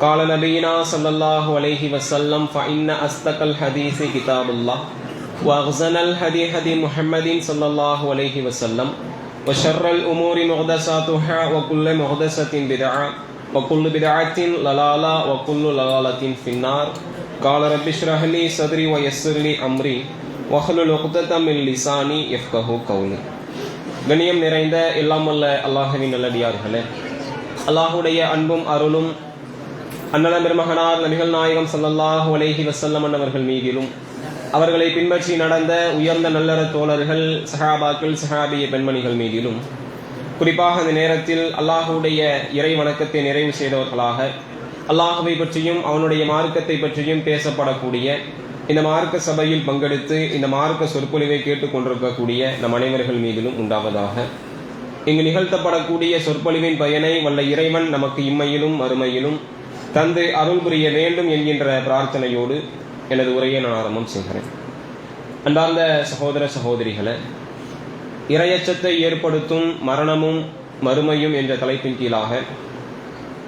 قال نبينا صلى الله عليه وسلم فإن أصدق الحديث كتاب الله وأغزن الهدي هدي محمد صلى الله عليه وسلم وشر الأمور محدثاتها وكل محدثة بدعة وكل بدعة ضلالة وكل ضلالة في النار قال رب اشرح لي صدري ويسر لي أمري واحلل عقدة من لساني يفقه قولي கண்ணியம் நிறைந்த எல்லாம் வல்ல அல்லாஹுவின் நல்லடியார்களே அல்லாஹுடைய அன்பும் அருளும் அண்ணன பெருமகனார் நபிகள் நாயகம் சல்லல்லாஹு அலைஹி வஸல்லம் அவர்கள் மீதிலும் அவர்களை பின்பற்றி நடந்த உயர்ந்த நல்லற தோழர்கள் சஹாபாக்கள் சஹாபிய பெண்மணிகள் மீதிலும் குறிப்பாக இந்த நேரத்தில் அல்லாஹுடைய இறை வணக்கத்தை நிறைவு செய்தவர்களாக அல்லாஹுவை பற்றியும் அவனுடைய மார்க்கத்தை பற்றியும் பேசப்படக்கூடிய இந்த மார்க்க சபையில் பங்கெடுத்து இந்த மார்க்க சொற்பொழிவை கேட்டுக்கொண்டிருக்கக்கூடிய நம் அனைவர்கள் மீதிலும் உண்டாவதாக. இங்கு நிகழ்த்தப்படக்கூடிய சொற்பொழிவின் பயனை வல்ல இறைவன் நமக்கு இம்மையிலும் மறுமையிலும் தந்து அருள் புரிய வேண்டும் என்கின்ற பிரார்த்தனையோடு எனது உரையை நான் ஆரம்பம் செய்கிறேன். அன்பார்ந்த சகோதர சகோதரிகளை இரையச்சத்தை ஏற்படுத்தும் மரணமும் மறுமையும் என்ற தலைப்பின் கீழாக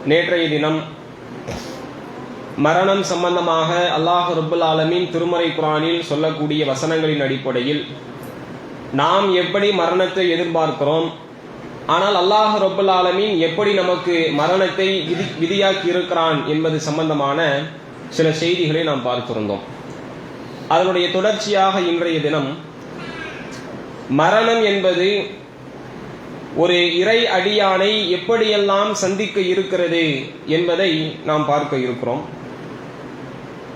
நேற்றைய தினம் மரணம் சம்பந்தமாக அல்லாஹ் ரபுல் ஆலமின் திருமறை குரானில் சொல்லக்கூடிய வசனங்களின் அடிப்படையில் நாம் எப்படி மரணத்தை எதிர்பார்க்கிறோம் ஆனால் அல்லாஹ் ரொப்பல் ஆலமீன் எப்படி நமக்கு மரணத்தை விதி விதியாக்கி இருக்கிறான் என்பது சம்பந்தமான சில செய்திகளை நாம் பார்த்திருந்தோம். அதனுடைய தொடர்ச்சியாக இன்றைய தினம் மரணம் என்பது ஒரு இறை அடியானை எப்படியெல்லாம் சந்திக்க இருக்கிறது என்பதை நாம் பார்க்க இருக்கிறோம்.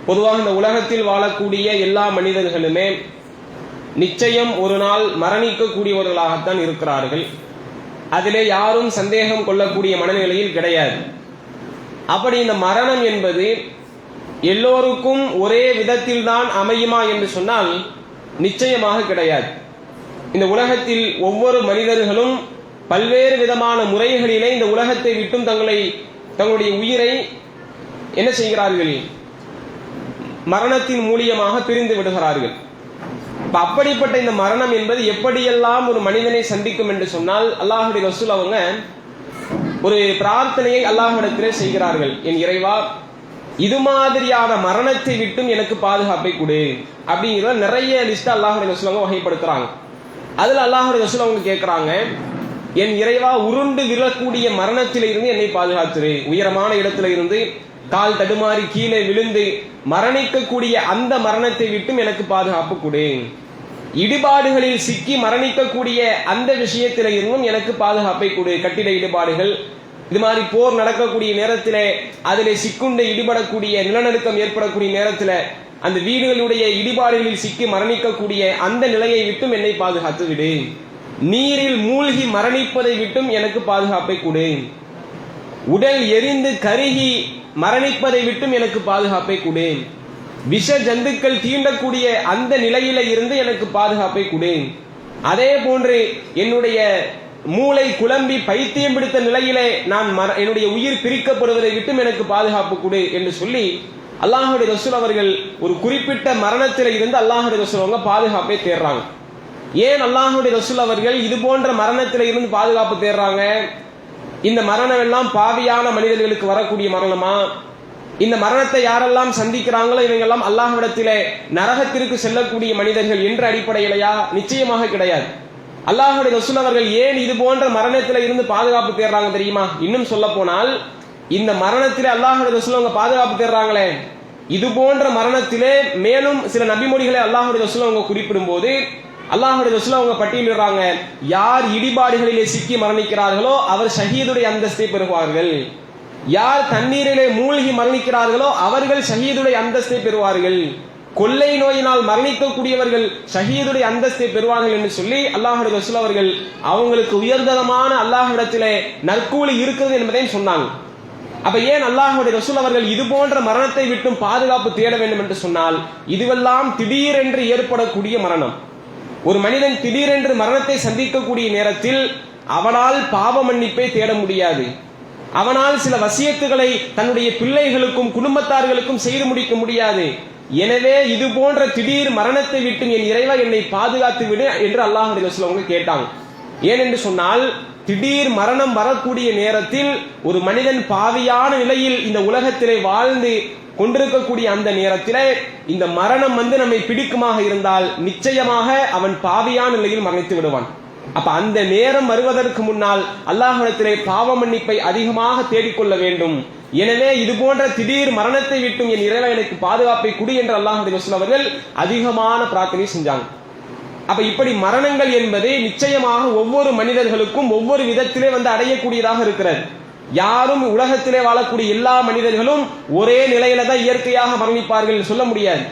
பொதுவாக இந்த உலகத்தில் வாழக்கூடிய எல்லா மனிதர்களுமே நிச்சயம் ஒரு நாள் மரணிக்கக்கூடியவர்களாகத்தான் இருக்கிறார்கள். அதிலே யாரும் சந்தேகம் கொள்ளக்கூடிய மனநிலையில் கிடையாது. அப்படி இந்த மரணம் என்பது எல்லோருக்கும் ஒரே விதத்தில் தான் அமையுமா என்று சொன்னால் நிச்சயமாக கிடையாது. இந்த உலகத்தில் ஒவ்வொரு மனிதர்களும் பல்வேறு விதமான முறைகளிலே இந்த உலகத்தை விட்டும் தங்களை தங்களுடைய உயிரை என்ன செய்கிறார்கள்? மரணத்தின் மூலியமாக பிரிந்து விடுகிறார்கள். அப்படிப்பட்ட இந்த மரணம் என்பது எப்படியெல்லாம் ஒரு மனிதனை சந்திக்கும் என்று சொன்னால் அல்லாஹுடைய ரசூல் அவங்க ஒரு பிரார்த்தனையை அல்லாஹிடத்திலே செய்கிறார்கள். என் இறைவா இது மாதிரியான மரணத்தை விட்டும் எனக்கு பாதுகாப்பை கொடு. அப்படிங்கிறத நிறைய லிஸ்ட் அல்லாஹுடைய ரசூல் அவங்க வகைப்படுத்துறாங்க. அதுல அல்லாஹுடைய ரசூல் அவங்க கேட்கிறாங்க என் இறைவா உருண்டு விழக்கூடிய மரணத்திலிருந்து என்னை பாதுகாத்துரு. உயரமான இடத்துல இருந்து கால் தடுமாறி கீழே விழுந்து மரணிக்கக்கூடிய அந்த மரணத்தை விட்டும் எனக்கு பாதுகாப்பு கொடு. இடிபாடுகளில் சிக்கி மரணிக்கக்கூடிய அந்த விஷயத்தில இருந்தும் எனக்கு பாதுகாப்பை கொடு. கட்டிட இடிபாடுகள் இது மாதிரி போர் நடக்கக்கூடிய நேரத்தில் அதில் சிக்குண்டு இடிபடக்கூடிய நிலநடுக்கம் ஏற்படக்கூடிய நேரத்தில் அந்த வீடுகளுடைய இடிபாடுகளில் சிக்கி மரணிக்கக்கூடிய அந்த நிலையை விட்டும் என்னை பாதுகாத்து விடு. நீரில் மூழ்கி மரணிப்பதை விட்டும் எனக்கு பாதுகாப்பை கொடு. உடல் எரிந்து கருகி மரணிப்பதை விட்டும் எனக்கு பாதுகாப்பை கொடு விஷ ஜந்துக்கள் தீண்டக்கூடிய அந்த நிலையில இருந்து எனக்கு பாதுகாப்பை கொடு அதே போன்று என்னுடைய மூளை குழம்பி பைத்தியம் பிடித்த நிலையிலே நான் என்னுடைய உயிர் பிரிக்கப்படுவதை விட்டும் எனக்கு பாதுகாப்பு கொடு என்று சொல்லி அல்லாஹுடைய ரசூல் அவர்கள் ஒரு குறிப்பிட்ட மரணத்தில் இருந்து அல்லாஹுடைய ரசூல் அவங்க பாதுகாப்பை தேடுறாங்க ஏன் அல்லாஹுடைய ரசூல் அவர்கள் இது போன்ற மரணத்தில் இருந்து பாதுகாப்பு தேடுறாங்க இந்த மரணம் எல்லாம் பாவியான மனிதர்களுக்கு வரக்கூடிய மரணமா? இந்த மரணத்தை யாரெல்லாம் சந்திக்கிறாங்களோ இவங்கெல்லாம் அல்லாஹ்விடத்திலே நரகத்திற்கு செல்லக்கூடிய மனிதர்கள் என்ற அடிப்படையிலையா? நிச்சயமாக கிடையாது. அல்லாஹுடைய ரசூல் அவர்கள் ஏன் இது போன்ற மரணத்தில இருந்து பாதுகாப்பு தேடுறாங்க தெரியுமா? இன்னும் சொல்ல போனால் இந்த மரணத்திலே அல்லாஹுடைய ரசூல் அவங்க பாதுகாப்பு தேடுறாங்களே. இது போன்ற மரணத்திலே மேலும் சில நபிமொழிகளை அல்லாஹுடைய ரசூல் அவங்க குறிப்பிடும் போது அல்லாஹுடைய ரசூல் அவங்க பட்டியலிடுறாங்க யார் இடிபாடுகளிலே சிக்கி மரணிக்கிறார்களோ அவர் ஷஹீதுடைய அந்தஸ்தை பெறுவார்கள். யார் தண்ணீரிலே மூழ்கி மரணிக்கிறார்களோ அவர்கள் ஷஹீதுடைய அந்தஸ்தை பெறுவார்கள். கொள்ளை நோயினால் மரணிக்கக்கூடியவர்கள் ஷஹீதுடைய அந்தஸ்தை பெறுவார்கள் என்று சொல்லி அல்லாஹுடைய ரசூல் அவர்கள் அவங்களுக்கு உயர்ந்ததமான அல்லாஹிடத்திலே நற்கூலி இருக்குது என்பதையும் சொன்னாங்க. அப்ப ஏன் அல்லாஹுடைய ரசூல் அவர்கள் இது போன்ற மரணத்தை விட்டும் பாதுகாப்பு தேட வேண்டும் என்று சொன்னால் இதுவெல்லாம் திடீரென்று ஏற்படக்கூடிய மரணம். ஒரு மனிதன் திடீரென்று மரணத்தை சந்திக்கக்கூடிய நேரத்தில் அவனால் பாவ மன்னிப்பை தேட முடியாது. அவனால் சில வசியத்துகளை தன்னுடைய பிள்ளைகளுக்கும் குடும்பத்தார்களுக்கும் செய்து முடிக்க முடியாது. எனவே இது போன்ற திடீர் மரணத்தை விட்டு என் இறைவா என்னை பாதுகாத்து விடு என்று அல்லாஹுடைய ரசூல் அவங்க கேட்டாங்க. ஏனென்று சொன்னால் திடீர் மரணம் வரக்கூடிய நேரத்தில் ஒரு மனிதன் பாவியான நிலையில் இந்த உலகத்திலே வாழ்ந்து கொண்டிருக்கக்கூடிய அந்த நேரத்திலே இந்த மரணம் வந்து நம்மை பிடிக்குமாக இருந்தால் நிச்சயமாக அவன் பாவியான நிலையில் மறைத்து விடுவான். அப்ப அந்த நேரம் வருவதற்கு முன்னால் அல்லாஹிடத்திலே பாவ மன்னிப்பை அதிகமாக தேடிக்கொள்ள வேண்டும். எனவே இது போன்ற திடீர் மரணத்தை விட்டும் என் இறைவன் எனக்கு பாதுகாப்பை குடி என்று அல்லாஹுடைய ரசூல் அவர்கள் அதிகமான பிரார்த்தனை செஞ்சாங்க. அப்ப இப்படி மரணங்கள் என்பது நிச்சயமாக ஒவ்வொரு மனிதர்களுக்கும் ஒவ்வொரு விதத்திலே வந்து அடையக்கூடியதாக இருக்கிறது. யாரும் உலகத்திலே வாழக்கூடிய எல்லா மனிதர்களும் ஒரே நிலையில தான் இயற்கையாக மரணிப்பார்கள் என்று சொல்ல முடியாது.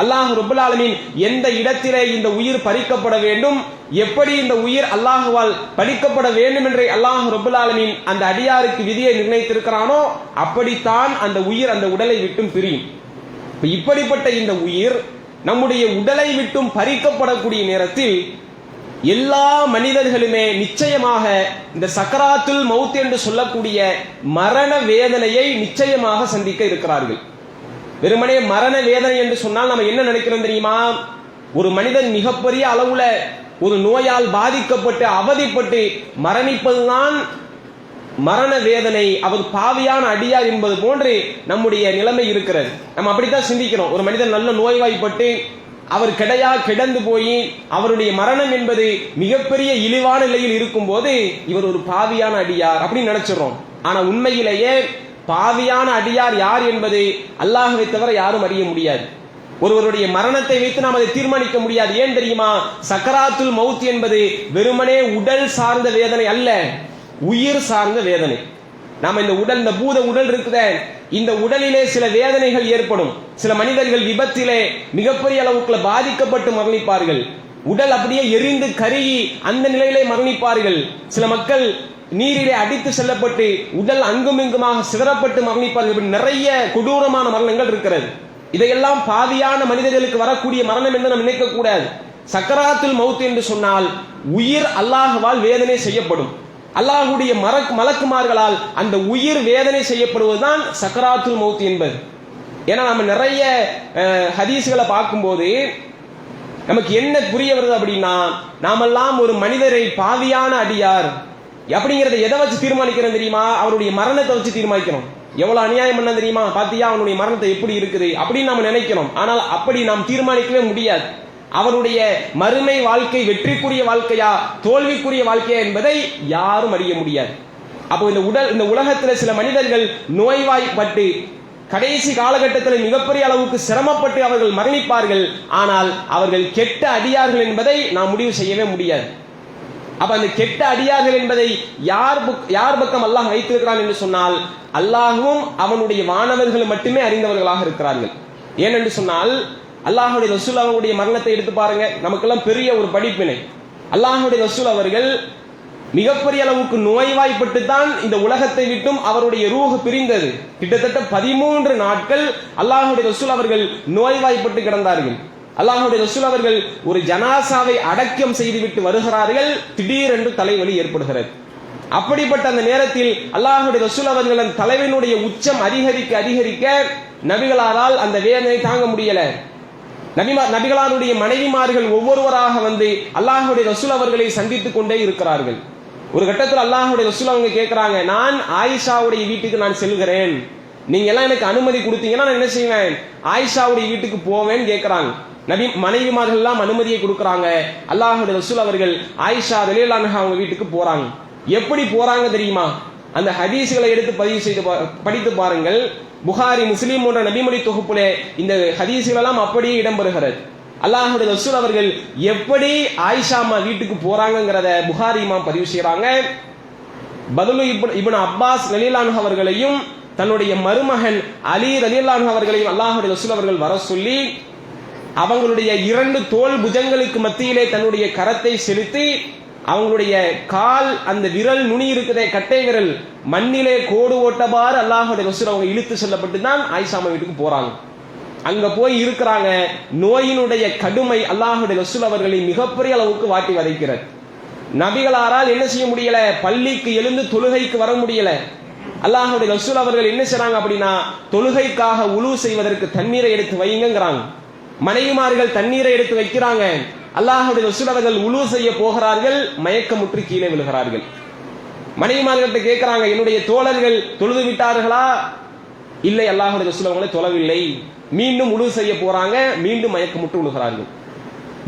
அல்லாஹ் ரபுல் எந்த இடத்திலே இந்த உயிர் பறிக்கப்பட வேண்டும் எப்படி இந்த உயிர் அல்லாஹுவால் பறிக்கப்பட வேண்டும் என்று அல்லாஹ் ரபுல் அந்த அடியாருக்கு விதியை நிர்ணயித்திருக்கிறானோ அப்படித்தான் அந்த உயிர் அந்த உடலை விட்டும் பிரியும். இப்படிப்பட்ட இந்த உயிர் நம்முடைய உடலை விட்டும் பறிக்கப்படக்கூடிய நேரத்தில் எல்லா மனிதர்களுமே நிச்சயமாக இந்த சக்கராத்துல் மவுத் என்று சொல்லக்கூடிய மரண வேதனையை நிச்சயமாக சந்திக்க இருக்கிறார்கள். வெறுமனே மரண வேதனை என்று சொன்னால் நம்ம என்ன நினைக்கிறோம் தெரியுமா? ஒரு மனிதன் மிகப்பெரிய அளவுல ஒரு நோயால் பாதிக்கப்பட்டு அவதிப்பட்டு மரணிப்பதுதான் மரண வேதனை அவர் பாவியான அடியார் என்பது போன்று நம்முடைய நிலைமை இருக்கிறது. நம்ம அப்படித்தான் சிந்திக்கிறோம். ஒரு மனிதன் நல்ல நோய்வாய்ப்பட்டு அவர் கிடையா கிடந்து போய் அவருடைய மரணம் என்பது மிகப்பெரிய இழிவான நிலையில் இருக்கும் போது இவர் ஒரு பாவியான அடியார் அப்படின்னு நினைச்சிடறோம். ஆனா உண்மையிலேயே பாவியான அடியார் யார் என்பது அல்லாஹவை தவிர யாரும் அறிய முடியாது. ஒருவருடைய மரணத்தை வைத்து நாம் அதை தீர்மானிக்க முடியாது. ஏன் தெரியுமா? சக்கராத்துல் மவுத் என்பது வெறுமனே உடல் சார்ந்த வேதனை அல்ல உயிர் சார்ந்த வேதனை. நாம இந்த உடல் இந்த பூத உடல் இருக்குத. இந்த உடலிலே சில வேதனைகள் ஏற்படும். சில மனிதர்கள் விபத்திலே மிகப்பெரிய அளவுக்குள்ள பாதிக்கப்பட்டு மரணிப்பார்கள். உடல் அப்படியே எரிந்து கருகி அந்த நிலையிலே மரணிப்பார்கள். சில மக்கள் நீரிலே அடித்து செல்லப்பட்டு உடல் அங்கும் இங்குமாக சிதறப்பட்டு மரணிப்பார்கள். நிறைய கொடூரமான மரணங்கள் இருக்கிறது. இதையெல்லாம் பாதியான மனிதர்களுக்கு வரக்கூடிய மரணம் என்று நாம் நினைக்க கூடாது. சக்கராத்தில் மவுத் என்று சொன்னால் உயிர் அல்லாஹுவால் வேதனை செய்யப்படும். அல்லாஹுடைய மரக் மலக்குமார்களால் அந்த உயிர் வேதனை செய்யப்படுவதுதான் சக்கராத்துல் மவுத் என்பது. ஏன்னா நம்ம நிறைய ஹதீஸ்களை பார்க்கும்போது நமக்கு என்ன புரிய வருது அப்படின்னா நாமெல்லாம் ஒரு மனிதரை பாவியான அடியார். அப்படிங்கறத எதை வச்சு தீர்மானிக்கிறோம் தெரியுமா? அவருடைய மரணத்தை வச்சு தீர்மானிக்கிறோம் எவ்வளவு அநியாயம் பண்ண தெரியுமா? பாத்தியா அவனுடைய மரணத்தை எப்படி இருக்குது? அப்படின்னு நம்ம நினைக்கிறோம் ஆனால் அப்படி நாம் தீர்மானிக்கவே முடியாது. அவருடைய மறுமை வாழ்க்கை வெற்றிக்குரிய வாழ்க்கையா தோல்விக்குரிய வாழ்க்கையா என்பதை யாரும் அறிய முடியாது. அப்போ இந்த உடல் இந்த உலகத்துல சில மனிதர்கள் நோய்வாய்ப்பட்டு கடைசி காலகட்டத்தில் மிகப்பெரிய அளவுக்கு சிரமப்பட்டு அவர்கள் மரணிப்பார்கள். ஆனால் அவர்கள் கெட்ட அடியார்கள் என்பதை நாம் முடிவு செய்யவே முடியாது. அப்ப அந்த கெட்ட அடியார்கள் என்பதை யார் யார் பக்கம் அல்லாஹ் வைத்திருக்கிறான் என்று சொன்னால் அல்லாஹும் அவனுடைய வானவர்கள் மட்டுமே அறிந்தவர்களாக இருக்கிறார்கள். ஏனென்று சொன்னால் அல்லாஹுடைய ரசூல் அவனுடைய மரணத்தை எடுத்து பாருங்க. நமக்கெல்லாம் பெரிய ஒரு படிப்பினை. அல்லாஹுடைய ரசூல் அவர்கள் மிகப்பெரிய அளவுக்கு நோய்வாய்ப்பட்டு தான் இந்த உலகத்தை விட்டும் அவருடைய ரூஹ் பிரிந்தது. கிட்டத்தட்ட பதிமூன்று நாட்கள் அல்லாஹுடைய ரசூல் அவர்கள் நோய்வாய்ப்பட்டு கிடந்தார்கள். அல்லாஹுடைய ரசூல் அவர்கள் ஒரு ஜனாசாவை அடக்கம் செய்துவிட்டு வருகிறார்கள் திடீரென்று தலைவலி ஏற்படுகிறது. அப்படிப்பட்ட அந்த நேரத்தில் அல்லாஹுடைய ரசூல் அவர்கள் அந்த தலைவனுடைய உச்சம் அதிகரிக்க அதிகரிக்க நபிகளாரால் அந்த வேதனை தாங்க முடியல. நபிமா நபிகளாருடைய மனைவிமார்கள் ஒவ்வொருவராக வந்து அல்லாஹுடைய ரசூல் அவர்களை சந்தித்துக் கொண்டே இருக்கிறார்கள். ஒரு கட்டத்தில் அல்லாஹுடைய ரசூல் அவங்க கேட்குறாங்க நான் ஆயிஷாவுடைய வீட்டுக்கு நான் செல்கிறேன். நீங்க எல்லாம் எனக்கு அனுமதி கொடுத்தீங்கன்னா நான் என்ன செய்வேன்? ஆயிஷாவுடைய வீட்டுக்கு போவேன்னு கேட்குறாங்க நபி மனைவிமார்கள் எல்லாம் அனுமதியை கொடுக்கறாங்க. அல்லாஹுடைய ரசூல் அவர்கள் ஆயிஷா ரலியல்லாஹு அவங்க வீட்டுக்கு போறாங்க. எப்படி போறாங்க தெரியுமா? அந்த ஹதீஸ்களை எடுத்து பதிவு செய்து பா- படித்து பாருங்கள். புகாரி முஸ்லீம் போன்ற நபிமொழி தொகுப்புல இந்த ஹதீஸ்கள் எல்லாம் அப்படியே இடம்பெறுகிறது. அல்லாஹுடைய ரசூல் அவர்கள் எப்படி ஆயிஷா அம்மா வீட்டுக்கு போறாங்கிறத புகாரி இமாம் பதிவு செய்யறாங்க பதிலு இப்னு அப்பாஸ் நலீலான் அவர்களையும் தன்னுடைய மருமகன் அலி ரலீலான் அவர்களையும் அல்லாஹுடைய ரசூல் அவர்கள் வர சொல்லி அவங்களுடைய இரண்டு தோல் புஜங்களுக்கு மத்தியிலே தன்னுடைய கரத்தை செலுத்தி அவங்களுடைய கால் அந்த விரல் நுனி இருக்கிற கட்டை விரல் மண்ணிலே கோடு ஓட்டவாறு அல்லாஹுடைய ரசூல் அவங்க இழுத்து செல்லப்பட்டு தான் ஆயிஷாமா வீட்டுக்கு போறாங்க. அங்க போய் இருக்கிறாங்க. நோயினுடைய கடுமை அல்லாஹுடைய ரசூல் அவர்களை மிகப்பெரிய அளவுக்கு வாட்டி வதைக்கிறது. நபிகளாரால் என்ன செய்ய முடியல? பள்ளிக்கு எழுந்து தொழுகைக்கு வர முடியல. அல்லாஹுடைய ரசூல் அவர்கள் என்ன செய்றாங்க அப்படின்னா தொழுகைக்காக உழு செய்வதற்கு தண்ணீரை எடுத்து வைங்கிறாங்க மனைவிமார்கள் தண்ணீரை எடுத்து வைக்கிறாங்க. அல்லாஹுடைய ரசூல் அவர்கள் உழு செய்ய போகிறார்கள் மயக்கமுற்று கீழே விழுகிறார்கள். மனைவிமார்கள்ட்ட கேட்கிறாங்க என்னுடைய தோழர்கள் தொழுது விட்டார்களா? இல்லை அல்லாஹுடைய ரசூல் அவங்களை தொழவில்லை. மீண்டும் உழுவு செய்ய போறாங்க மீண்டும் மயக்கமுற்று உழுகிறார்கள்.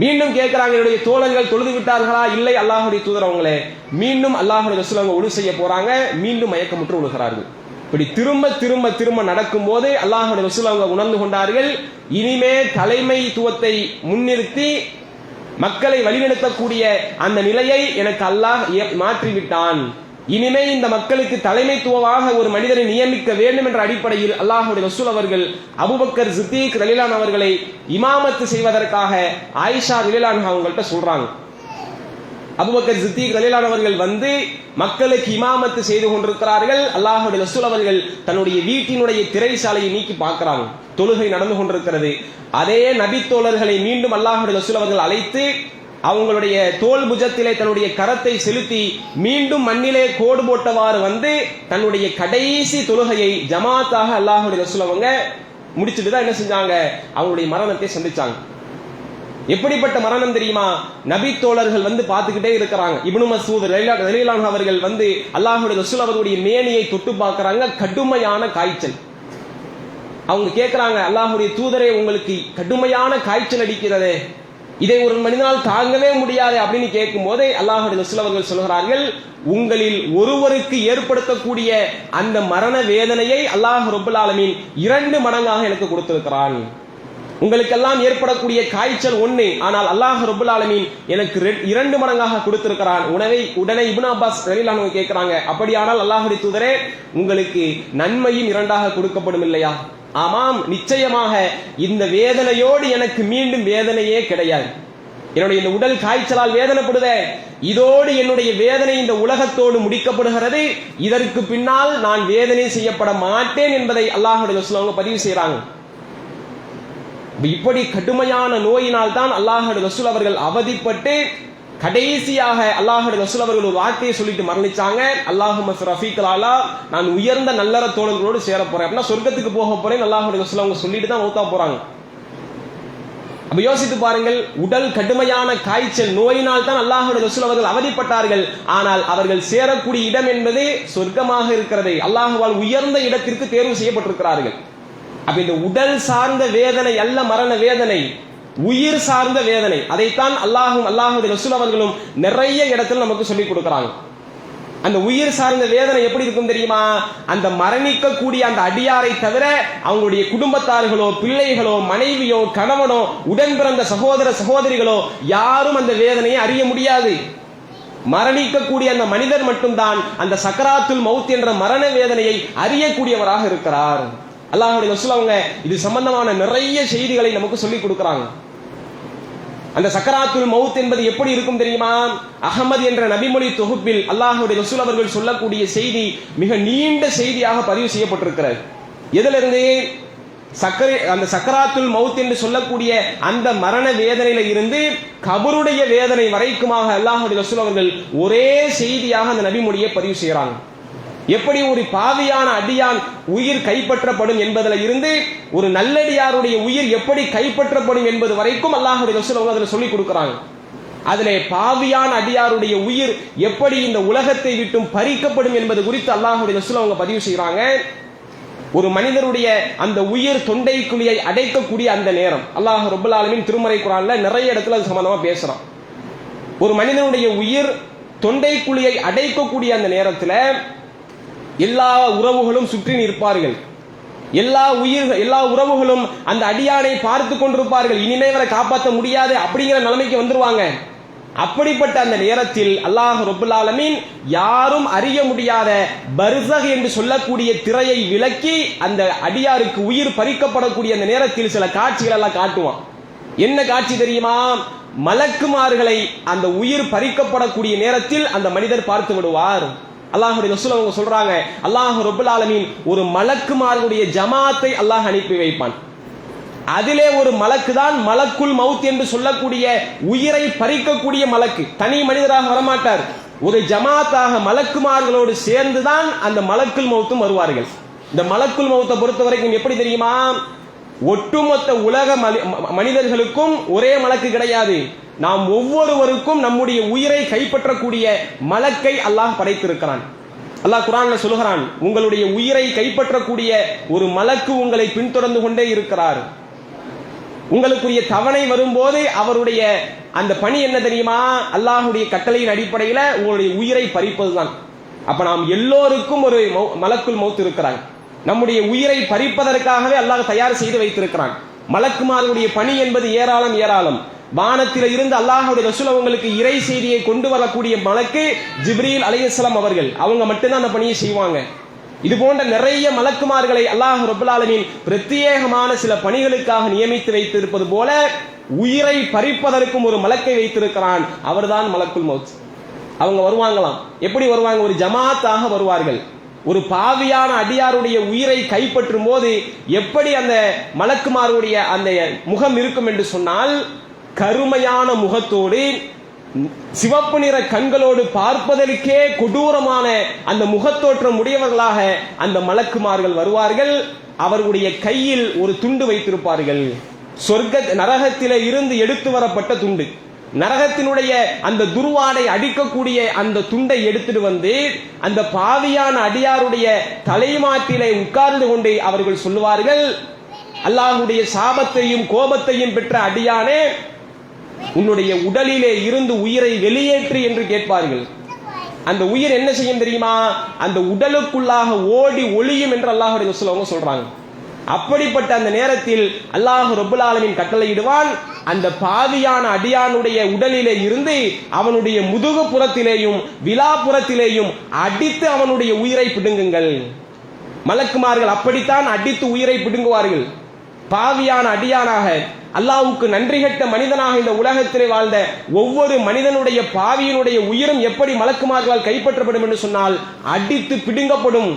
மீண்டும் கேட்கிறாங்க என்னுடைய தோழர்கள் தொழுது விட்டார்களா? இல்லை அல்லாஹுடைய தூதர் அவங்களே. மீண்டும் அல்லாஹுடைய ரசூல் அவங்க ஒழு செய்ய போறாங்க மீண்டும் மயக்கமுற்று உழுகிறார்கள். இப்படி திரும்ப திரும்ப திரும்ப நடக்கும் போது அல்லாஹுடைய ரசூல் அவங்க உணர்ந்து கொண்டார்கள் இனிமே தலைமைத்துவத்தை முன்னிறுத்தி மக்களை வழிநடத்தக்கூடிய அந்த நிலையை எனக்கு அல்லாஹ் மாற்றிவிட்டான். இனிமே இந்த மக்களுக்கு தலைமைத்துவமாக ஒரு மனிதரை நியமிக்க வேண்டும் என்ற அடிப்படையில் அல்லாஹுடைய ரசூல் அவர்கள் அபுபக்கர் சித்திக் ரலிலான் அவர்களை இமாமத்து செய்வதற்காக ஆயிஷா ரலிலான் அவங்கள்ட்ட சொல்றாங்க. அபுபக்கர் சித்திக் ரலிலான் அவர்கள் வந்து மக்களுக்கு இமாமத்து செய்து கொண்டிருக்கிறார்கள். அல்லாஹுடைய ரசூல் அவர்கள் தன்னுடைய வீட்டினுடைய திரைசாலையை நீக்கி பார்க்கிறாங்க. தொழுகை நடந்து கொண்டிருக்கிறது. அதே நபித்தோழர்களை மீண்டும் அல்லாஹுடைய ரசூல் அவர்கள் அழைத்து அவங்களுடைய தோல் புஜத்திலே தன்னுடைய கரத்தை செலுத்தி மீண்டும் மண்ணிலே கோடு போட்டவாறு வந்து தன்னுடைய கடைசி தொழுகையை ஜமாத்தாக அல்லாஹுடைய ரசூல் அவங்க முடிச்சுட்டு தான் என்ன செஞ்சாங்க? அவங்களுடைய மரணத்தை சந்திச்சாங்க. எப்படிப்பட்ட மரணம் தெரியுமா? நபி தோழர்கள் வந்து பார்த்துக்கிட்டே இருக்கிறாங்க. இப்னு மசூத் ரலீலான் அவர்கள் வந்து அல்லாஹுடைய ரசூல் அவர்களுடைய மேனியை தொட்டு பார்க்கறாங்க. கடுமையான காய்ச்சல். அவங்க கேட்கிறாங்க அல்லாஹுடைய தூதரே உங்களுக்கு கடுமையான காய்ச்சல் அடிக்கிறதே. இதை ஒரு மனிதனால் தாங்கவே முடியாது அப்படின்னு கேட்கும் போதே அல்லாஹுடைய ரசூல் அவர்கள் சொல்கிறார்கள் உங்களில் ஒருவருக்கு ஏற்படுத்தக்கூடிய அந்த மரண வேதனையை அல்லாஹ் ரபுல் ஆலமீன் இரண்டு மடங்காக எனக்கு கொடுத்திருக்கிறான். உங்களுக்கெல்லாம் ஏற்படக்கூடிய காய்ச்சல் ஒண்ணு ஆனால் அல்லாஹ் ரபுல் ஆலமீன் எனக்கு இரண்டு மடங்காக கொடுத்திருக்கிறான். உணவை உடனே இபுன் அப்பாஸ் ரலிலானவங்க கேட்கிறாங்க அப்படியானால் அல்லாஹுடைய தூதரே உங்களுக்கு நன்மையும் இரண்டாக கொடுக்கப்படும் இல்லையா? ஆமாம் நிச்சயமாக இந்த வேதனையோடு எனக்கு மீண்டும் வேதனையே கிடையாது. என்னுடைய இந்த உடல் காய்ச்சலால் வேதனைப்படுத. இதோடு என்னுடைய வேதனை இந்த உலகத்தோடு முடிக்கப்படுகிறது. இதற்கு பின்னால் நான் வேதனை செய்யப்பட மாட்டேன் என்பதை அல்லாஹுடைய ரசூல் அவங்க பதிவு செய்கிறாங்க இப்படி கடுமையான நோயினால் தான் அல்லாஹுடைய ரசூல் அவர்கள் அவதிப்பட்டு கடைசியாக அல்லாஹ் ரசூல் அவர்கள் ஒரு வார்த்தையை சொல்லிட்டு மரணிச்சாங்க. அல்லாஹும் ரஃபீக்கலாலா நான் உயர்ந்த நல்லற தோழர்களோடு சேர போறேன். அப்படின்னா சொர்க்கத்துக்கு போக போறேன் அல்லாஹ் ரசூல் அவங்க சொல்லிட்டு தான் மௌத்தா போறாங்க. அப்ப யோசித்து பாருங்கள் உடல் கடுமையான காய்ச்சல் நோயினால் தான் அல்லாஹ் ரசூல் அவர்கள் அவதிப்பட்டார்கள். ஆனால் அவர்கள் சேரக்கூடிய இடம் என்பது சொர்க்கமாக இருக்கிறது அல்லாஹுவால் உயர்ந்த இடத்திற்கு தேர்வு செய்யப்பட்டிருக்கிறார்கள். அப்ப இந்த உடல் சார்ந்த வேதனை அல்ல மரண வேதனை. உயிர் சார்ந்த வேதனை. அதைத்தான் அல்லாஹும் அல்லாஹுடைய ரசூல் அவர்களும் நிறைய இடத்துல நமக்கு சொல்லிக் கொடுக்குறாங்க. அந்த உயிர் சார்ந்த வேதனை எப்படி இருக்கும் தெரியுமா? அந்த மரணிக்கக்கூடிய அந்த அடியாரை தவிர அவங்களுடைய குடும்பத்தார்களோ பிள்ளைகளோ மனைவியோ கணவனோ உடன் பிறந்த சகோதர சகோதரிகளோ யாரும் அந்த வேதனையை அறிய முடியாது. மரணிக்கக்கூடிய அந்த மனிதர் மட்டும்தான் அந்த சக்கராத்துல் மவுத் என்ற மரண வேதனையை அறியக்கூடியவராக இருக்கிறார். அல்லாஹுடைய ரசூல் அவங்க இது சம்பந்தமான நிறைய செய்திகளை நமக்கு சொல்லிக் கொடுக்குறாங்க. அந்த சக்கராத்துல் மவுத் என்பது எப்படி இருக்கும் தெரியுமா? அகமது என்ற நபிமொழி தொகுப்பில் அல்லாஹுடைய ரசூல் அவர்கள் சொல்லக்கூடிய செய்தி மிக நீண்ட செய்தியாக பதிவு செய்யப்பட்டிருக்கிறது. எதுல சக்கரை அந்த சக்கராத்துல் மவுத் என்று சொல்லக்கூடிய அந்த மரண வேதனையில இருந்து கபருடைய வேதனை வரைக்குமாக அல்லாஹுடைய ரசூல் அவர்கள் ஒரே செய்தியாக அந்த நபிமொழியை பதிவு செய்கிறாங்க. எப்படி ஒரு பாவியான அடியான் உயிர் கைப்பற்றப்படும் என்பதில் இருந்து ஒரு நல்லடியாருடைய உயிர் எப்படி கைப்பற்றப்படும் என்பது வரைக்கும் அல்லாஹுடைய ரசூல் அவங்க அதில் சொல்லிக் கொடுக்குறாங்க. அதிலே பாவியான அடியாருடைய உயிர் எப்படி இந்த உலகத்தை விட்டும் பறிக்கப்படும் என்பது குறித்து அல்லாஹுடைய ரசூல் அவங்க பதிவு செய்கிறாங்க. ஒரு மனிதருடைய அந்த உயிர் தொண்டை குழியை அடைக்கக்கூடிய அந்த நேரம். அல்லாஹ் ரபுல் ஆலமின் திருமறை குரான்ல நிறைய இடத்துல அது சம்பந்தமா பேசுறான். ஒரு மனிதனுடைய உயிர் தொண்டை குழியை அடைக்கக்கூடிய அந்த நேரத்தில் எல்லா உறவுகளும் சுற்றி நிற்பார்கள். எல்லா உயிர் எல்லா உறவுகளும் அந்த அடியானை பார்த்து கொண்டிருப்பார்கள். இனிமே இவரை காப்பாற்ற முடியாது அப்படிங்கிற நிலைமைக்கு வந்துருவாங்க. அப்படிப்பட்ட அந்த நேரத்தில் அல்லாஹ் ரபுல் யாரும் அறிய முடியாத பர்சக் என்று சொல்லக்கூடிய திரையை விலக்கி அந்த அடியாருக்கு உயிர் பறிக்கப்படக்கூடிய அந்த நேரத்தில் சில காட்சிகள் எல்லாம் காட்டுவான். என்ன காட்சி தெரியுமா? மலக்குமார்களை அந்த உயிர் பறிக்கப்படக்கூடிய நேரத்தில் அந்த மனிதர் பார்த்து விடுவார். அல்லாஹுடைய ரசூல் அவங்க சொல்றாங்க அல்லாஹ் ரபுல் ஆலமீன் ஒரு மலக்குமார்களுடைய ஜமாத்தை அல்லாஹ் அனுப்பி வைப்பான். அதிலே ஒரு மலக்கு தான் மலக்குள் மவுத் என்று சொல்லக்கூடிய உயிரை பறிக்கக்கூடிய மலக்கு. தனி மனிதராக வரமாட்டார். ஒரு ஜமாத்தாக மலக்குமார்களோடு சேர்ந்துதான் அந்த மலக்குள் மௌத்தும் வருவார்கள். இந்த மலக்குள் மௌத்தை பொறுத்த வரைக்கும் எப்படி தெரியுமா? ஒட்டுமொத்த உலக மனி- ம- மனிதர்களுக்கும் ஒரே மலக்கு கிடையாது. நாம் ஒவ்வொருவருக்கும் நம்முடைய உயிரை கைப்பற்றக்கூடிய மலக்கை அல்லாஹ் படைத்திருக்கிறான். அல்லாஹ் குரான்ல சொல்கிறான் உங்களுடைய உயிரை கைப்பற்றக்கூடிய ஒரு மலக்கு உங்களை பின்தொடர்ந்து கொண்டே இருக்கிறார். உங்களுக்குரிய தவணை வரும்போது அவருடைய அந்த பணி என்ன தெரியுமா? அல்லாஹுடைய கட்டளையின் அடிப்படையில் உங்களுடைய உயிரை பறிப்பதுதான். அப்ப நாம் எல்லோருக்கும் ஒரு மலக்குள் மௌத்து இருக்கிறாங்க. நம்முடைய உயிரை பறிப்பதற்காகவே அல்லாஹ் தயார் செய்து வைத்திருக்கிறான். மலக்குமார்களுடைய பணி என்பது ஏராளம் ஏராளம். வானத்தில் இருந்து அல்லாஹுடைய ரசூல் அவங்களுக்கு இறை செய்தியை கொண்டு வரக்கூடிய மலக்கு ஜிப்ரீல் அலையஸ்லாம் அவர்கள். அவங்க மட்டும்தான் அந்த பணியை செய்வாங்க. இது போன்ற நிறைய மலக்குமார்களை அல்லாஹ் ரபுல்லாலமின் பிரத்யேகமான சில பணிகளுக்காக நியமித்து வைத்திருப்பது போல உயிரை பறிப்பதற்கும் ஒரு மலக்கை வைத்திருக்கிறான். அவர்தான் மலக்குள் மௌத் அவங்க வருவாங்களாம். எப்படி வருவாங்க? ஒரு ஜமாத்தாக வருவார்கள். ஒரு பாவியான அடியாருடைய உயிரை கைப்பற்றும் போது எப்படி அந்த மலக்குமாருடைய அந்த முகம் இருக்கும் என்று சொன்னால் கருமையான முகத்தோடு சிவப்பு நிற கண்களோடு பார்ப்பதற்கே கொடூரமான அந்த முகத்தோற்றம் உடையவர்களாக அந்த மலக்குமார்கள் வருவார்கள். அவர்களுடைய கையில் ஒரு துண்டு வைத்திருப்பார்கள். சொர்க்க நரகத்திலே இருந்து எடுத்து வரப்பட்ட துண்டு. நரகத்தினுடைய அந்த துருவாடை அடிக்கக்கூடிய அந்த துண்டை எடுத்துட்டு வந்து அந்த பாவியான அடியாருடைய தலைமாட்டிலே உட்கார்ந்து கொண்டு அவர்கள் சொல்லுவார்கள் அல்லாஹுடைய சாபத்தையும் கோபத்தையும் பெற்ற அடியானே உன்னுடைய உடலிலே இருந்து உயிரை வெளியேற்று என்று கேட்பார்கள். அந்த உயிர் என்ன செய்யும் தெரியுமா? அந்த உடலுக்குள்ளாக ஓடி ஒளியும் என்று அல்லாஹுடைய ரசூல் சொல்றாங்க. அப்படிப்பட்ட அந்த நேரத்தில் அல்லாஹ் ரொபுலாலமின் கட்டளையிடுவான். அந்த பாவியான அடியானுடைய உடலிலே இருந்து அவனுடைய முதுகு புறத்திலேயும் விழாப்புறத்திலேயும் அடித்து அவனுடைய உயிரை பிடுங்குங்கள். மலக்குமார்கள் அப்படித்தான் அடித்து உயிரை பிடுங்குவார்கள். பாவியான அடியானாக அல்லாவுக்கு நன்றி கட்ட மனிதனாக இந்த உலகத்திலே வாழ்ந்த ஒவ்வொரு மனிதனுடைய பாவியினுடைய உயிரும் எப்படி மலக்குமார்களால் கைப்பற்றப்படும் என்று சொன்னால் அடித்து பிடுங்கப்படும்.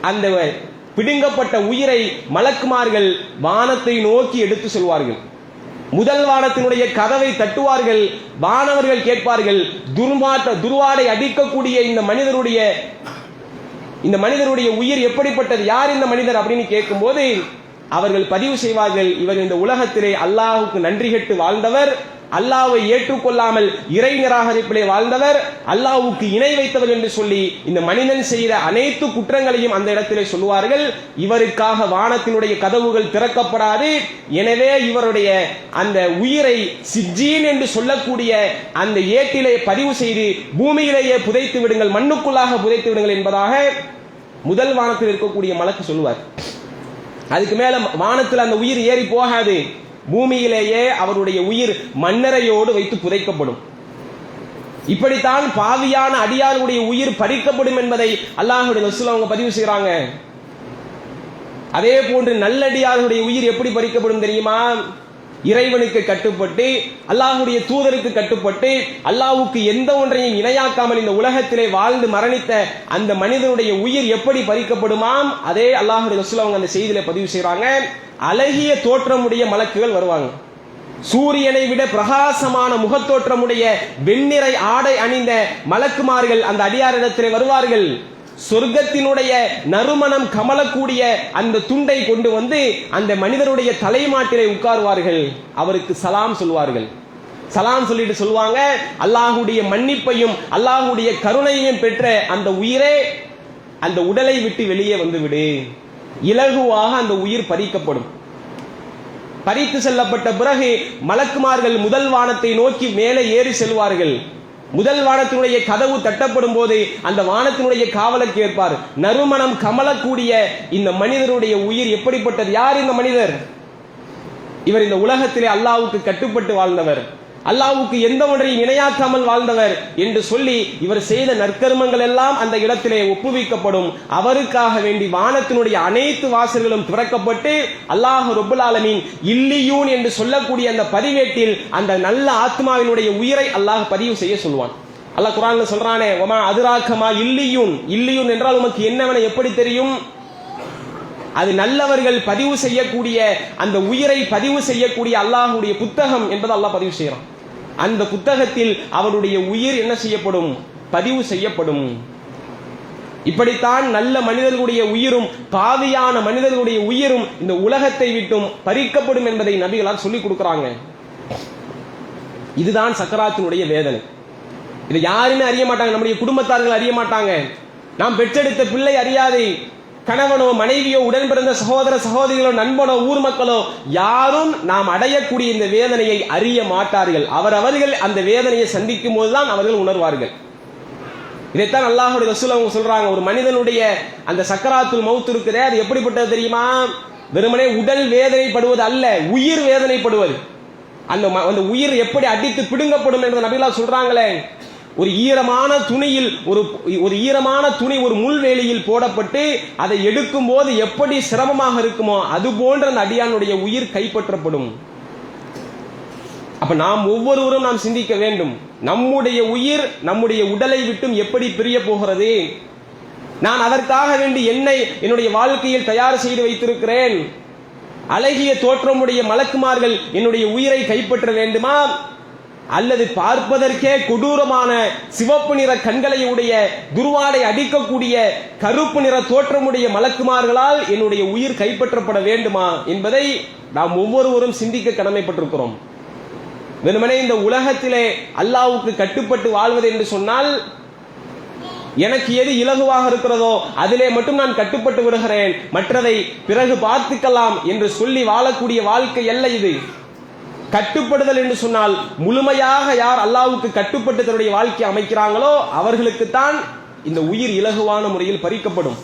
அந்த பிடுங்கப்பட்ட உயிரை மலக்குமார்கள் வானத்தை நோக்கி எடுத்து செல்வார்கள். முதல் வானத்தினுடைய கதவை தட்டுவார்கள். வானவர்கள் கேட்பார்கள் துர்மாட்ட துர்வாடை அடிக்கக்கூடிய இந்த மனிதருடைய இந்த மனிதருடைய உயிர் எப்படிப்பட்டது யார் இந்த மனிதர் அப்படின்னு கேட்கும்போது அவர்கள் பதிவு செய்வார்கள் இவர் இந்த உலகத்திலே அல்லாஹுக்கு நன்றி கெட்டு வாழ்ந்தவர் அல்லாவை ஏற்றுக்கொள்ளாமல் இறை நிராகரிப்பிலே வாழ்ந்தவர் அல்லாவுக்கு இணை வைத்தவர் என்று சொல்லி இந்த மனிதன் செய்த அனைத்து குற்றங்களையும் அந்த இடத்திலே சொல்லுவார்கள். இவருக்காக வானத்தினுடைய கதவுகள் திறக்கப்படாது. எனவே இவருடைய அந்த உயிரை சிஜீன் என்று சொல்லக்கூடிய அந்த ஏட்டிலே பதிவு செய்து பூமியிலேயே புதைத்து விடுங்கள் மண்ணுக்குள்ளாக புதைத்து விடுங்கள் என்பதாக முதல் வானத்தில் இருக்கக்கூடிய மலக்கு சொல்லுவார். அதுக்கு மேல வானத்தில் அந்த உயிர் ஏறி போகாது. பூமியிலேயே அவருடைய உயிர் மன்னரையோடு வைத்து புதைக்கப்படும். இப்படித்தான் பாவியான அடியாருடைய உயிர் பறிக்கப்படும் என்பதை அல்லாஹுடைய ரசூல் அவங்க பதிவு செய்கிறாங்க அதே போன்று நல்லடியாருடைய உயிர் எப்படி பறிக்கப்படும் தெரியுமா? இறைவனுக்கு கட்டுப்பட்டு அல்லாஹுடைய தூதருக்கு கட்டுப்பட்டு அல்லாஹுக்கு எந்த ஒன்றையும் இணையாக்காமல் இந்த உலகத்திலே வாழ்ந்து மரணித்த அந்த மனிதனுடைய உயிர் எப்படி பறிக்கப்படுமாம் அதே அல்லாஹுடைய ரசூல் அவங்க அந்த செய்தியில பதிவு செய்யறாங்க அழகிய தோற்றமுடைய மலக்குகள் வருவாங்க. சூரியனை விட பிரகாசமான முகத்தோற்றமுடைய வெண்ணிறை ஆடை அணிந்த மலக்குமார்கள் அந்த அடியாரிடத்திலே வருவார்கள். சொர்க்கத்தினுடைய நறுமணம் கமலக்கூடிய அந்த துண்டை கொண்டு வந்து அந்த மனிதருடைய தலைமாட்டிலே உட்காருவார்கள். அவருக்கு சலாம் சொல்வார்கள். சலாம் சொல்லிட்டு சொல்லுவாங்க அல்லாஹுடைய மன்னிப்பையும் அல்லாஹுடைய கருணையையும் பெற்ற அந்த உயிரே அந்த உடலை விட்டு வெளியே வந்து விடு இலகுவாக அந்த உயிர் பறிக்கப்படும். பறித்து செல்லப்பட்ட பிறகு மலக்குமார்கள் முதல் வானத்தை நோக்கி மேலே ஏறி செல்வார்கள். முதல் வானத்தினுடைய கதவு தட்டப்படும் போது அந்த வானத்தினுடைய காவலுக்கு ஏற்பார் நறுமணம் கமலக்கூடிய இந்த மனிதருடைய உயிர் எப்படிப்பட்டது? யார் இந்த மனிதர்? இவர் இந்த உலகத்திலே அல்லாவுக்கு கட்டுப்பட்டு வாழ்ந்தவர். அல்லாவுக்கு எந்த ஒன்றையும் இணையாக்காமல் வாழ்ந்தவர் என்று சொல்லி இவர் செய்த நற்கர்மங்கள் எல்லாம் அந்த இடத்திலே ஒப்புவிக்கப்படும். அவருக்காக வேண்டி வானத்தினுடைய அனைத்து வாசல்களும் திறக்கப்பட்டு அல்லாஹ் ரொபுல் ஆலமின் இல்லியூன் என்று சொல்லக்கூடிய அந்த பதிவேட்டில் அந்த நல்ல ஆத்மாவினுடைய உயிரை அல்லாஹ் பதிவு செய்ய சொல்வான். அல்லாஹ் குரான்ல சொல்றானே ஒமா அதிராக்கமா இல்லியூன்? இல்லியூன் என்றால் உமக்கு என்னவென எப்படி தெரியும்? அது நல்லவர்கள் பதிவு செய்யக்கூடிய அந்த உயிரை பதிவு செய்யக்கூடிய அல்லாஹுடைய புத்தகம் என்பதை அல்லாஹ் பதிவு செய்யறான். அந்த புத்தகத்தில் அவருடைய உயிர் என்ன செய்யப்படும்? பதிவு செய்யப்படும். இப்படித்தான் நல்ல மனிதர்களுடைய உயிரும் பாவியான மனிதர்களுடைய உயிரும் இந்த உலகத்தை விட்டும் பறிக்கப்படும் என்பதை நபிகளால் சொல்லிக் கொடுக்கறாங்க. இதுதான் சக்கராத்தினுடைய வேதனை. இதை யாருமே அறிய மாட்டாங்க நம்முடைய குடும்பத்தார்கள் அறிய மாட்டாங்க. நாம் பெற்றெடுத்த பிள்ளை அறியாதை. கணவனோ மனைவியோ உடன் பிறந்த சகோதர சகோதரிகளோ நண்பனோ ஊர் மக்களோ யாரும் நாம் அடையக்கூடிய இந்த வேதனையை அறிய மாட்டார்கள். அவரவர்கள் அந்த வேதனையை சந்திக்கும் போதுதான் அவர்கள் உணர்வார்கள். இதைத்தான் அல்லாஹுடைய ரசூல் அவங்க சொல்றாங்க. ஒரு மனிதனுடைய அந்த சக்கராத்துல் மௌத்து இருக்குதே அது எப்படிப்பட்டது தெரியுமா? வெறுமனே உடல் வேதனைப்படுவது அல்ல உயிர் வேதனைப்படுவது. அந்த ம- அந்த உயிர் எப்படி அடித்து பிடுங்கப்படும் என்று நபிலா சொல்றாங்களே ஒரு ஈரமான துணியில் ஒரு ஒரு ஈரமான துணி ஒரு முள்வேலியில் போடப்பட்டு அதை எடுக்கும் போது எப்படி சிரமமாக இருக்குமோ அது போன்ற அந்த அடியானுடைய உயிர் கைப்பற்றப்படும். அப்ப நாம் ஒவ்வொருவரும் நாம் சிந்திக்க வேண்டும். நம்முடைய உயிர் நம்முடைய உடலை விட்டும் எப்படி பிரிய போகிறது? நான் அதற்காக வேண்டி என்னை என்னுடைய வாழ்க்கையில் தயார் செய்து வைத்திருக்கிறேன். அழகிய தோற்றமுடைய மலக்குமார்கள் என்னுடைய உயிரை கைப்பற்ற வேண்டுமா? அல்லது பார்ப்பதற்கே கொடூரமான சிவப்பு நிற கண்களை உடைய துருவாடை அடிக்கக்கூடிய கருப்பு நிற தோற்றமுடைய மலக்குமார்களால் என்னுடைய உயிர் கைப்பற்றப்பட வேண்டுமா என்பதை நாம் ஒவ்வொருவரும் சிந்திக்க கடமைப்பட்டிருக்கிறோம். வெறுமனே இந்த உலகத்திலே அல்லாவுக்கு கட்டுப்பட்டு வாழ்வது என்று சொன்னால் எனக்கு எது இலகுவாக இருக்கிறதோ அதிலே மட்டும் நான் கட்டுப்பட்டு விடுகிறேன். மற்றதை பிறகு பார்த்துக்கலாம் என்று சொல்லி வாழக்கூடிய வாழ்க்கை அல்ல இது. கட்டுப்படுதல் என்று சொன்னால் முழுமையாக யார் அல்லாவுக்கு கட்டுப்பட்டு தன்னுடைய வாழ்க்கை அமைக்கிறாங்களோ அவர்களுக்குத்தான் இந்த உயிர் இலகுவான முறையில் பறிக்கப்படும்.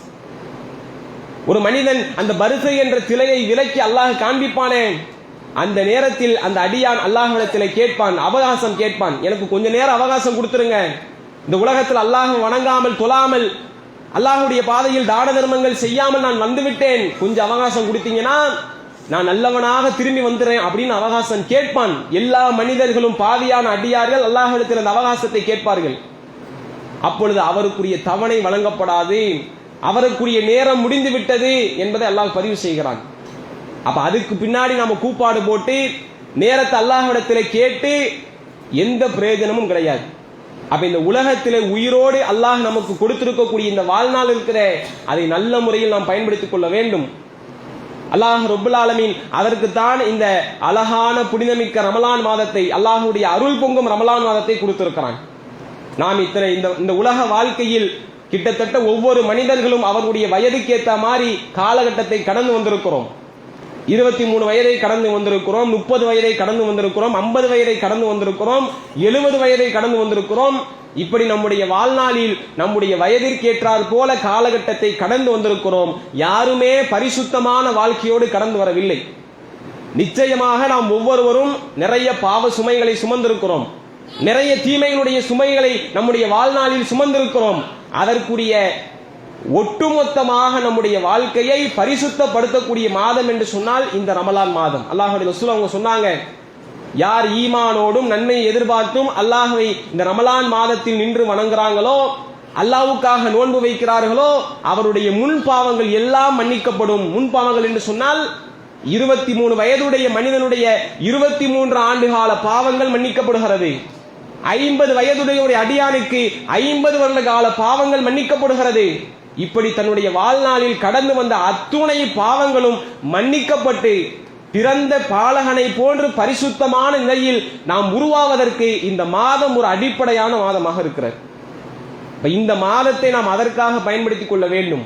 ஒரு மனிதன் அந்த பரிசை என்ற திலையை விலக்கி அல்லாஹ் காண்பிப்பானே. அந்த நேரத்தில் அந்த அடியான் அல்லாஹிடத்தில் கேட்பான் அவகாசம் கேட்பான். எனக்கு கொஞ்ச நேரம் அவகாசம் கொடுத்துருங்க. இந்த உலகத்தில் அல்லாஹ் வணங்காமல் தொழாமல் அல்லாஹுடைய பாதையில் தான தர்மங்கள் செய்யாமல் நான் வந்துவிட்டேன். கொஞ்சம் அவகாசம் கொடுத்தீங்கன்னா நான் நல்லவனாக திரும்பி வந்துடுறேன் அப்படின்னு அவகாசம் கேட்பான். எல்லா மனிதர்களும் பாவியான அடியார்கள் அல்லாஹிடத்தில் அந்த அவகாசத்தை கேட்பார்கள். அப்பொழுது அவருக்குரிய தவணை வழங்கப்படாது. அவருக்குரிய நேரம் முடிந்து விட்டது என்பதை அல்லாஹ் பதிவு செய்கிறான். அப்ப அதுக்கு பின்னாடி நாம கூப்பாடு போட்டு நேரத்தை அல்லாஹிடத்தில் கேட்டு எந்த பிரயோஜனமும் கிடையாது. அப்ப இந்த உலகத்திலே உயிரோடு அல்லாஹ் நமக்கு கொடுத்திருக்கக்கூடிய இந்த வாழ்நாள் இருக்கிற அதை நல்ல முறையில் நாம் பயன்படுத்திக் கொள்ள வேண்டும். அல்லாஹ் ரொபுல் ஆலமீன் அதற்கு தான் இந்த அழகான புனிதமிக்க ரமலான் மாதத்தை அல்லாஹுடைய அருள் பொங்கும் ரமலான் மாதத்தை கொடுத்திருக்கிறான். நாம் இத்தனை இந்த இந்த உலக வாழ்க்கையில் கிட்டத்தட்ட ஒவ்வொரு மனிதர்களும் அவர்களுடைய வயதுக்கேற்ற மாதிரி காலகட்டத்தை கடந்து வந்திருக்கிறோம். இருபத்தி மூணு வயதை கடந்து வந்திருக்கிறோம் முப்பது வயதை கடந்து வந்திருக்கிறோம் ஐம்பது வயதை கடந்து வந்திருக்கிறோம் எழுபது வயதை கடந்து வந்திருக்கிறோம் இப்படி நம்முடைய வாழ்நாளில் நம்முடைய வயதிற்கேற்றார் போல காலகட்டத்தை கடந்து வந்திருக்கிறோம். யாருமே பரிசுத்தமான வாழ்க்கையோடு கடந்து வரவில்லை. நிச்சயமாக நாம் ஒவ்வொருவரும் நிறைய பாவ சுமைகளை சுமந்திருக்கிறோம். நிறைய தீமைகளுடைய சுமைகளை நம்முடைய வாழ்நாளில் சுமந்திருக்கிறோம். அதற்குரிய ஒட்டுமொத்தமாக நம்முடைய வாழ்க்கையை பரிசுத்தப்படுத்தக்கூடிய மாதம் என்று சொன்னால் இந்த ரமலான் மாதம். அல்லாஹுடைய அவங்க சொன்னாங்க யார் ஈமானோடும் நன்மையை எதிர்பார்த்தும் அல்லாஹவை இந்த ரமலான் மாதத்தில் நின்று வணங்குறாங்களோ அல்லாவுக்காக நோன்பு வைக்கிறார்களோ அவருடைய முன் பாவங்கள் எல்லாம் மன்னிக்கப்படும். முன் பாவங்கள் என்று சொன்னால் இருபத்தி மூணு வயதுடைய மனிதனுடைய இருபத்தி மூன்று ஆண்டு கால பாவங்கள் மன்னிக்கப்படுகிறது. ஐம்பது வயதுடைய ஒரு அடியானுக்கு ஐம்பது வருட கால பாவங்கள் மன்னிக்கப்படுகிறது. இப்படி தன்னுடைய வாழ்நாளில் கடந்து வந்த அத்துணை பாவங்களும் மன்னிக்கப்பட்டு பிறந்த பாலகனை போன்று பரிசுத்தமான நிலையில் நாம் உருவாவதற்கு இந்த மாதம் ஒரு அடிப்படையான மாதமாக இருக்கிறது. இப்ப இந்த மாதத்தை நாம் அதற்காக பயன்படுத்திக் கொள்ள வேண்டும்.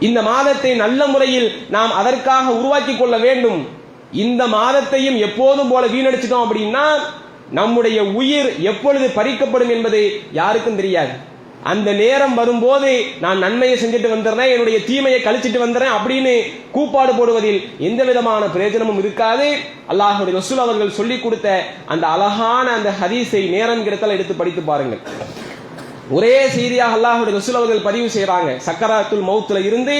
இந்த மாதத்தை நல்ல முறையில் நாம் அதற்காக உருவாக்கி கொள்ள வேண்டும். இந்த மாதத்தையும் எப்போதும் போல வீணடிச்சிட்டோம் அப்படின்னா நம்முடைய உயிர் எப்பொழுது பறிக்கப்படும் என்பது யாருக்கும் தெரியாது. அந்த நேரம் வரும்போது நான் நன்மையை செஞ்சுட்டு வந்துடுறேன் என்னுடைய தீமையை கழிச்சிட்டு வந்துடுறேன் அப்படின்னு கூப்பாடு போடுவதில் எந்த விதமான பிரயோஜனமும் இருக்காது. அல்லாஹுடைய ரசூல் அவர்கள் சொல்லிக் கொடுத்த அந்த அழகான அந்த ஹதீஸை நேரம் கிடத்தல எடுத்து படித்து பாருங்கள். ஒரே செய்தியாக அல்லாஹுடைய ரசூல் அவர்கள் பதிவு செய்யறாங்க சக்கராத்துல் மௌத்துல இருந்து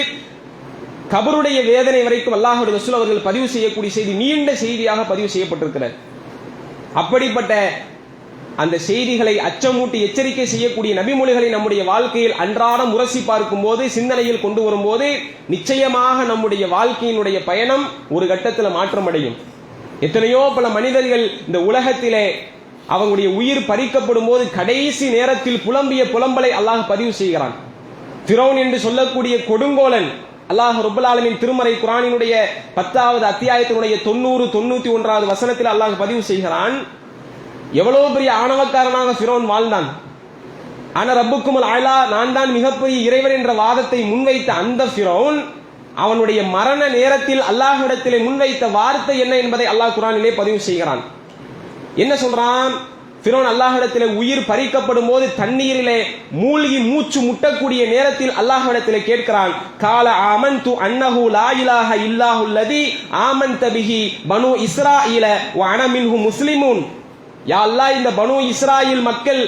கபருடைய வேதனை வரைக்கும் அல்லாஹுடைய ரசூல் அவர்கள் பதிவு செய்யக்கூடிய செய்தி நீண்ட செய்தியாக பதிவு செய்யப்பட்டிருக்கிறது. அப்படிப்பட்ட அந்த செய்திகளை அச்சமூட்டி எச்சரிக்கை செய்யக்கூடிய நபிமொழிகளை நம்முடைய வாழ்க்கையில் அன்றாடம் உரசி பார்க்கும் போது சிந்தனையில் கொண்டு வரும்போது நிச்சயமாக நம்முடைய வாழ்க்கையினுடைய பயணம் ஒரு கட்டத்தில் மாற்றமடையும். எத்தனையோ பல மனிதர்கள் இந்த உலகத்திலே அவங்களுடைய உயிர் பறிக்கப்படும் போது கடைசி நேரத்தில் புலம்பிய புலம்பலை அல்லாஹ் பதிவு செய்கிறான். திரோன் என்று சொல்லக்கூடிய கொடுங்கோலன் அல்லாஹ் ரபுல் ஆலமின் திருமறை குரானினுடைய பத்தாவது அத்தியாயத்தினுடைய தொண்ணூறு தொண்ணூத்தி ஒன்றாவது வசனத்தில் அல்லாஹ் பதிவு செய்கிறான் எவ்வளவு பெரிய ஆணவக்காரனாக சிறோன் வாழ்ந்தான். ஆனா ரப்புக்குமல் ஆயலா நான் தான் மிகப்பெரிய இறைவன் என்ற வாதத்தை முன்வைத்த அந்த சிறோன் அவனுடைய மரண நேரத்தில் அல்லாஹிடத்திலே முன்வைத்த வார்த்தை என்ன என்பதை அல்லாஹ் குரானிலே பதிவு செய்கிறான். என்ன சொல்றான்? ஃபிரோன் அல்லாஹிடத்திலே உயிர் பறிக்கப்படும் போது தண்ணீரிலே மூழ்கி மூச்சு முட்டக்கூடிய நேரத்தில் அல்லாஹிடத்திலே கேட்கிறான் கால ஆமன் து அன்னஹு லா இலாஹ இல்லாஹுல்லதி ஆமன் தபிஹி பனு இஸ்ராயில இல முஸ்லிமுன். யா அல்லாஹ் இந்த பனு இஸ்ராயில் மக்கள்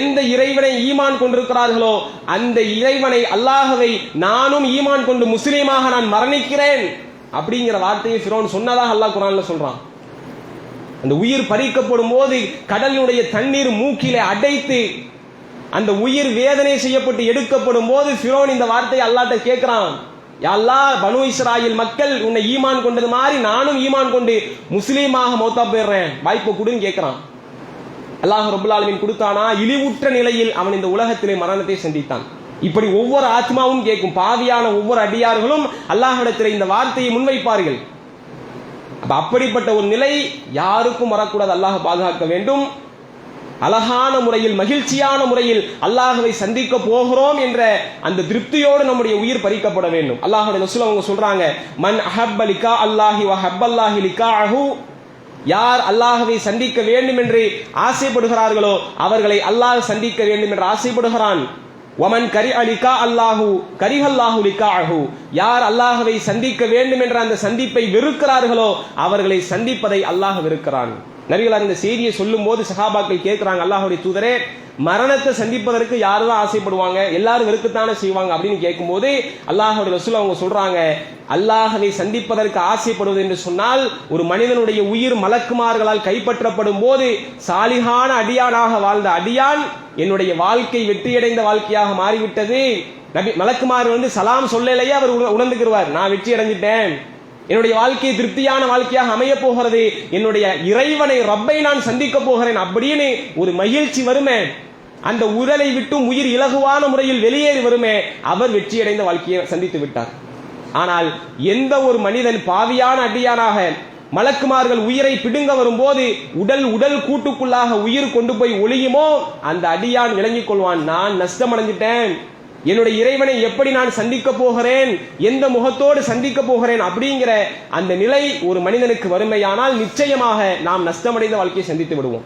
எந்த இறைவனை ஈமான் கொண்டிருக்கிறார்களோ அந்த இறைவனை அல்லாஹவை நானும் ஈமான் கொண்டு முஸ்லீமாக நான் மரணிக்கிறேன் அப்படிங்கிற வார்த்தையை ஃபிரோன் சொன்னதாக அல்லாஹ் குரான்ல சொல்றான். அந்த உயிர் பறிக்கப்படும் போது கடலினுடைய தண்ணீர் மூக்கிலே அடைத்து அந்த உயிர் வேதனை செய்யப்பட்டு எடுக்கப்படும் போது ஃபிரோன் இந்த வார்த்தையை அல்லாட்ட கேட்கிறான். அல்லா பனு இஸ்ராயில் மக்கள் உன்னை ஈமான் கொண்டது மாதிரி நானும் ஈமான் கொண்டு முஸ்லீமாக மௌத்தா போயிடுறேன். வாய்ப்பு கொடுன்னு கேட்கிறான் அல்லாஹ் ரபுல் கொடுத்தானா? இழிவுற்ற நிலையில் அவன் இந்த உலகத்திலே மரணத்தை சந்தித்தான். இப்படி ஒவ்வொரு ஆத்மாவும் கேட்கும் பாவியான ஒவ்வொரு அடியார்களும் அல்லாஹிடத்தில் இந்த வார்த்தையை முன்வைப்பார்கள். அப்படிப்பட்ட ஒரு நிலை யாருக்கும் வரக்கூடாது. அல்லாஹ் பாதுகாக்க வேண்டும். அழகான முறையில் மகிழ்ச்சியான முறையில் அல்லாஹவை சந்திக்க போகிறோம் என்ற அந்த திருப்தியோடு நம்முடைய உயிர் பறிக்கப்பட வேண்டும். அல்லாஹுடைய ரசூல் அவங்க சொல்றாங்க மன் அஹப் லிகா அல்லாஹி வஹப் ஹப்பல்லாஹி லிகா அஹு யார் அல்லாஹவை சந்திக்க வேண்டும் என்று ஆசைப்படுகிறார்களோ அவர்களை அல்லாஹ் சந்திக்க வேண்டும் என்று ஆசைப்படுகிறான். ஒமன் கரி அலிகா அல்லாஹு கரிஹல்லாஹு லிகாஹு யார் அல்லாஹவை சந்திக்க வேண்டும் என்ற அந்த சந்திப்பை வெறுக்கிறார்களோ அவர்களை சந்திப்பதை அல்லாஹ் வெறுக்கிறான். நபிகளார் இந்த செய்தியை சொல்லும் போது சஹாபாக்கள் கேட்கிறாங்க அல்லாஹுடைய தூதரே மரணத்தை சந்திப்பதற்கு யாரு தான் ஆசைப்படுவாங்க? எல்லாரும் வெறுக்கத்தானே செய்வாங்க? அப்படின்னு கேட்கும்போது அல்லாஹுடைய ரசூல் அவங்க சொல்றாங்க அல்லாஹவை சந்திப்பதற்கு ஆசைப்படுவது என்று சொன்னால் ஒரு மனிதனுடைய உயிர் மலக்குமார்களால் கைப்பற்றப்படும் போது சாலிகான அடியானாக வாழ்ந்த அடியான் என்னுடைய வாழ்க்கை வெற்றியடைந்த வாழ்க்கையாக மாறிவிட்டது. நபி மலக்குமார் வந்து சலாம் சொல்லலையே அவர் உணர்ந்துக்கிறார் நான் வெற்றி அடைஞ்சிட்டேன் என்னுடைய வாழ்க்கை திருப்தியான வாழ்க்கையாக அமைய போகிறது. என்னுடைய இறைவனை ரப்பை நான் சந்திக்க போகிறேன். அப்படின்னு ஒரு மகிழ்ச்சி வருமே. அந்த உடலை விட்டும் உயிர் இலகுவான முறையில் வெளியேறி வருமே. அவர் வெற்றியடைந்த வாழ்க்கையை சந்தித்து விட்டார். ஆனால் எந்த ஒரு மனிதன் பாவியான அடியானாக மலக்குமார்கள் உயிரை பிடுங்க வரும்போது உடல் உடல் கூட்டுக்குள்ளாக உயிர் கொண்டு போய் ஒளியுமோ அந்த அடியான் விளங்கிக் கொள்வான். நான் நஷ்டமடைஞ்சிட்டேன். என்னுடைய இறைவனை எப்படி நான் சந்திக்க போகிறேன்? எந்த முகத்தோடு சந்திக்க போகிறேன்? அப்படிங்கிற அந்த நிலை ஒரு மனிதனுக்கு வறுமையானால் நிச்சயமாக நாம் நஷ்டமடைந்த வாழ்க்கையை சந்தித்து விடுவோம்.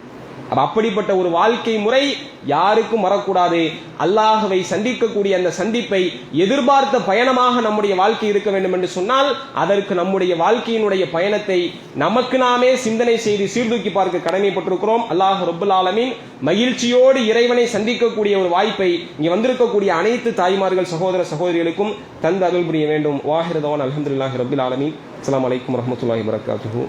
அப்படிப்பட்ட ஒரு வாழ்க்கை முறை யாருக்கும் வரக்கூடாது. அல்லாஹவை சந்திக்கக்கூடிய அந்த சந்திப்பை எதிர்பார்த்த பயணமாக நம்முடைய வாழ்க்கை இருக்க வேண்டும் என்று சொன்னால் அதற்கு நம்முடைய வாழ்க்கையினுடைய பயணத்தை நமக்கு நாமே சிந்தனை செய்து சீர்தூக்கி பார்க்க கடமைப்பட்டிருக்கிறோம். அல்லாஹ் ரபுல் ஆலமின் மகிழ்ச்சியோடு இறைவனை சந்திக்கக்கூடிய ஒரு வாய்ப்பை இங்கே வந்திருக்கக்கூடிய அனைத்து தாய்மார்கள் சகோதர சகோதரிகளுக்கும் தந்து அருள் புரிய வேண்டும். வாஹிரதவான் அலமதுல்லாஹி ரபுல் ஆலமின். அஸ்லாம் வலைக்கம் வரமத்துல்லாஹி வரகாத்து